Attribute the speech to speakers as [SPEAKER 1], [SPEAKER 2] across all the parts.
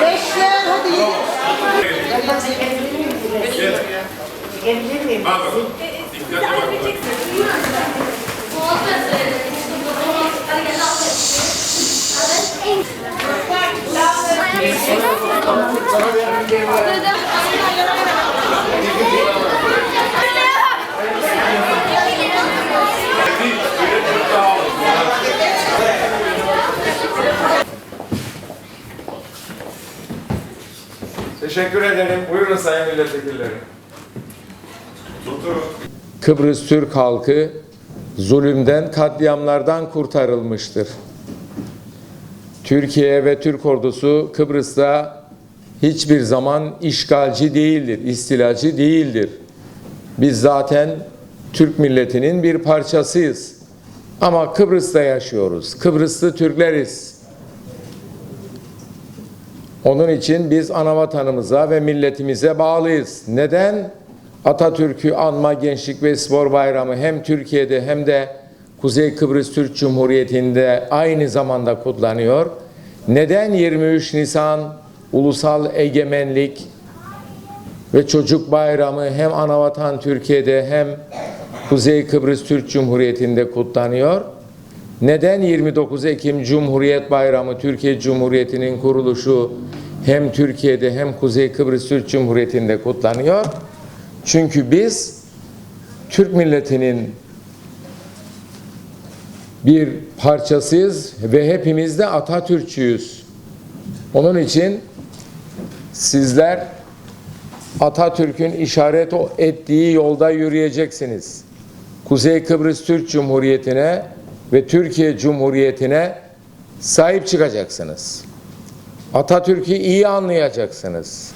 [SPEAKER 1] Beşler hadi.
[SPEAKER 2] Çekebilir miyim?
[SPEAKER 3] Dikkatli bak.
[SPEAKER 4] Teşekkür ederim. Buyurun sayın milletvekilleri. Kıbrıs Türk halkı zulümden, katliamlardan kurtarılmıştır. Türkiye ve Türk ordusu Kıbrıs'ta hiçbir zaman işgalci değildir, istilacı değildir. Biz zaten Türk milletinin bir parçasıyız. Ama Kıbrıs'ta yaşıyoruz. Kıbrıslı Türkleriz. Onun için biz ana vatanımıza ve milletimize bağlıyız. Neden? Atatürk'ü anma Gençlik ve Spor Bayramı hem Türkiye'de hem de Kuzey Kıbrıs Türk Cumhuriyeti'nde aynı zamanda kutlanıyor. Neden 23 Nisan Ulusal Egemenlik ve Çocuk Bayramı hem anavatan Türkiye'de hem Kuzey Kıbrıs Türk Cumhuriyeti'nde kutlanıyor? Neden 29 Ekim Cumhuriyet Bayramı Türkiye Cumhuriyeti'nin kuruluşu hem Türkiye'de hem Kuzey Kıbrıs Türk Cumhuriyeti'nde kutlanıyor? Çünkü biz Türk milletinin bir parçasıyız ve hepimiz de Atatürkçüyüz. Onun için sizler Atatürk'ün işaret ettiği yolda yürüyeceksiniz. Kuzey Kıbrıs Türk Cumhuriyeti'ne ve Türkiye Cumhuriyeti'ne sahip çıkacaksınız. Atatürk'ü iyi anlayacaksınız.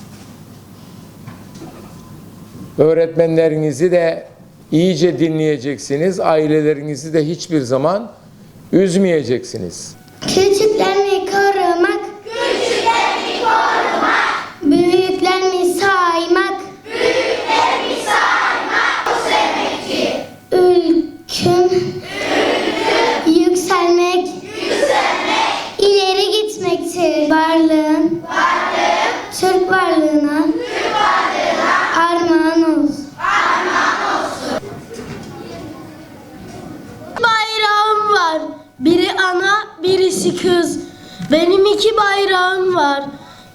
[SPEAKER 4] Öğretmenlerinizi de iyice dinleyeceksiniz. Ailelerinizi de hiçbir zaman üzmeyeceksiniz.
[SPEAKER 5] Küçüklerini
[SPEAKER 6] var. Biri ana, birisi kız. Benim iki bayrağım var.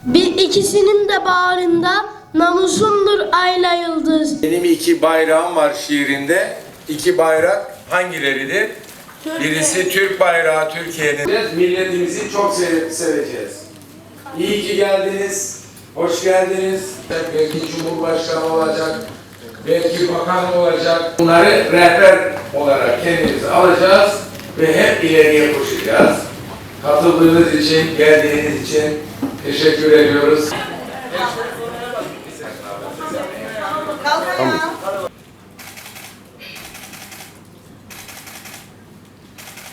[SPEAKER 6] Bir ikisinin de bağrında namusumdur ayla yıldız.
[SPEAKER 4] Benim iki bayrağım var şiirinde. İki bayrak hangileridir? Birisi Türk bayrağı Türkiye'nin. Milletimizi çok sev- seveceğiz. İyi ki geldiniz. Hoş geldiniz. Belki Cumhurbaşkanı olacak. Belki bakan olacak. Bunları rehber olarak kendimize alacağız ve hep ileriye koşacağız. Katıldığınız için, geldiğiniz için teşekkür ediyoruz. Kalk.